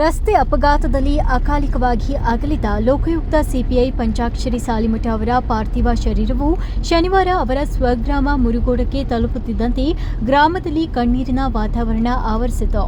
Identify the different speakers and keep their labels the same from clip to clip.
Speaker 1: ರಸ್ತೆ ಅಪಘಾತದಲ್ಲಿ ಅಕಾಲಿಕವಾಗಿ ಅಗಲಿದ ಲೋಕಾಯುಕ್ತ ಸಿಪಿಐ ಪಂಚಾಕ್ಷರಿ ಸಾಲಿಮಠ ಅವರ ಪಾರ್ಥಿವ ಶರೀರವು ಶನಿವಾರ ಅವರ ಸ್ವಗ್ರಾಮ ಮುರುಗೋಡಕ್ಕೆ ತಲುಪುತ್ತಿದ್ದಂತೆ ಗ್ರಾಮದಲ್ಲಿ ಕಣ್ಣೀರಿನ ವಾತಾವರಣ ಆವರಿಸಿತು.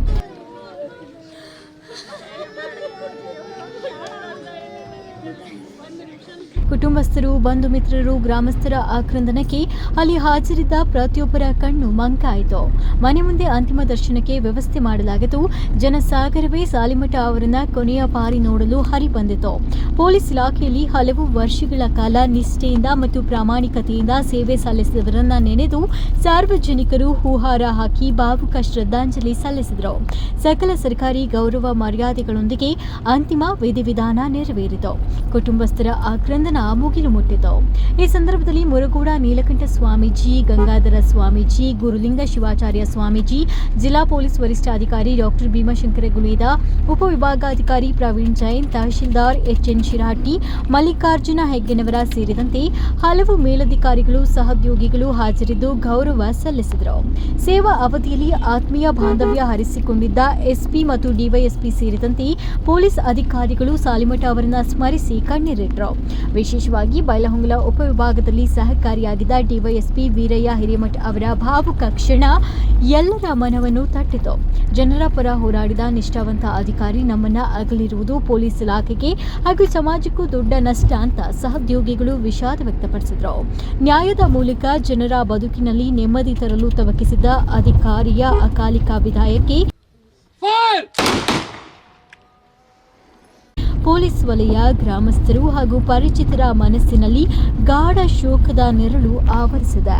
Speaker 1: ಕುಟುಂಬಸ್ಥರು ಬಂಧು ಮಿತ್ರರು ಗ್ರಾಮಸ್ಥರ ಆಕ್ರಂದನಕ್ಕೆ ಅಲ್ಲಿ ಹಾಜರಿದ್ದ ಪ್ರತಿಯೊಬ್ಬರ ಕಣ್ಣು ಮಂಕಾಯಿತು. ಮನೆ ಮುಂದೆ ಅಂತಿಮ ದರ್ಶನಕ್ಕೆ ವ್ಯವಸ್ಥೆ ಮಾಡಲಾಗಿತ್ತು ಜನಸಾಗರವೇ ಸಾಲಿಮಠ ಅವರನ್ನ ಕೊನೆಯ ಬಾರಿ ನೋಡಲು ಹರಿ ಬಂದಿತು ಪೊಲೀಸ್ ಇಲಾಖೆಯಲ್ಲಿ ಹಲವು ವರ್ಷಗಳ ಕಾಲ ನಿಷ್ಠೆಯಿಂದ ಮತ್ತು ಪ್ರಾಮಾಣಿಕತೆಯಿಂದ ಸೇವೆ ಸಲ್ಲಿಸಿದವರನ್ನ ನೆನೆದು ಸಾರ್ವಜನಿಕರು ಹೂಹಾರ ಹಾಕಿ ಭಾವುಕ ಶ್ರದ್ಧಾಂಜಲಿ ಸಲ್ಲಿಸಿದರು. ಸಕಲ ಸರ್ಕಾರಿ ಗೌರವ ಮರ್ಯಾದೆಗಳೊಂದಿಗೆ ಅಂತಿಮ ವಿಧಿವಿಧಾನ ನೆರವೇರಿತು. ಕುಟುಂಬಸ್ಥರ ಆಕ್ರಂದನ ಮುಗಿಲು ಮುಟ್ಟಿತು. ಈ ಸಂದರ್ಭದಲ್ಲಿ ಮುರುಗೋಡ ನೀಲಕಂಠ ಸ್ವಾಮೀಜಿ, ಗಂಗಾಧರ ಸ್ವಾಮೀಜಿ, ಗುರುಲಿಂಗ ಶಿವಾಚಾರ್ಯ ಸ್ವಾಮೀಜಿ, ಜಿಲ್ಲಾ ಪೊಲೀಸ್ ವರಿಷ್ಠಾಧಿಕಾರಿ ಡಾಕ್ಟರ್ ಭೀಮಶಂಕರ ಗುಳೇದ ಉಪವಿಭಾಗಾಧಿಕಾರಿ ಪ್ರವೀಣ್ ಜೈನ್, ತಹಶೀಲ್ದಾರ್ ಎಚ್ಎನ್ ಶಿರಾಟಿ, ಮಲ್ಲಿಕಾರ್ಜುನ ಹೆಗ್ಗೆನವರ ಸೇರಿದಂತೆ ಹಲವು ಮೇಲಧಿಕಾರಿಗಳು, ಸಹೋದ್ಯೋಗಿಗಳು ಹಾಜರಿದ್ದು ಗೌರವ ಸಲ್ಲಿಸಿದರು. ಸೇವಾ ಅವಧಿಯಲ್ಲಿ ಆತ್ಮೀಯ ಬಾಂಧವ್ಯ ಹರಿಸಿಕೊಂಡಿದ್ದ ಎಸ್ಪಿ ಮತ್ತು ಡಿವೈಎಸ್ಪಿ ಸೇರಿದಂತೆ ಪೊಲೀಸ್ ಅಧಿಕಾರಿಗಳು ಸಾಲಿಮಠ ಅವರನ್ನು ಸ್ಮರಿಸಿ ಕಣ್ಣೀರಿಟ್ಟರು ವಿಶೇಷವಾಗಿ ಬೈಲಹೊಂಗಲ ಉಪವಿಭಾಗದಲ್ಲಿ ಸಹಕಾರಿಯಾಗಿದ್ದ ಡಿವೈಎಸ್ಪಿ ವೀರಯ್ಯ ಹಿರಿಮಠ್ ಅವರ ಭಾವುಕ ಕ್ಷಣ ಎಲ್ಲರ ಮನವನ್ನು ತಟ್ಟಿತು. ಜನರ ಪರ ಹೋರಾಡಿದ ನಿಷ್ಠಾವಂತ ಅಧಿಕಾರಿ ನಮ್ಮನ್ನ ಅಗಲಿರುವುದು ಪೊಲೀಸ್ ಇಲಾಖೆಗೆ ಹಾಗೂ ಸಮಾಜಕ್ಕೂ ದೊಡ್ಡ ನಷ್ಟ ಅಂತ ಸಹೋದ್ಯೋಗಿಗಳು ವಿಷಾದ ವ್ಯಕ್ತಪಡಿಸಿದರು. ನ್ಯಾಯದ ಮೂಲಕ ಜನರ ಬದುಕಿನಲ್ಲಿ ನೆಮ್ಮದಿ ತರಲು ತವಕಿಸಿದ ಅಧಿಕಾರಿಯ ಅಕಾಲಿಕ ವಿದಾಯಕ್ಕೆ! ಪೊಲೀಸ್ ವಲಯ ಗ್ರಾಮಸ್ಥರು ಹಾಗೂ ಪರಿಚಿತರ ಮನಸ್ಸಿನಲ್ಲಿ ಗಾಢ ಶೋಕದ ನೆರಳು ಆವರಿಸಿದೆ.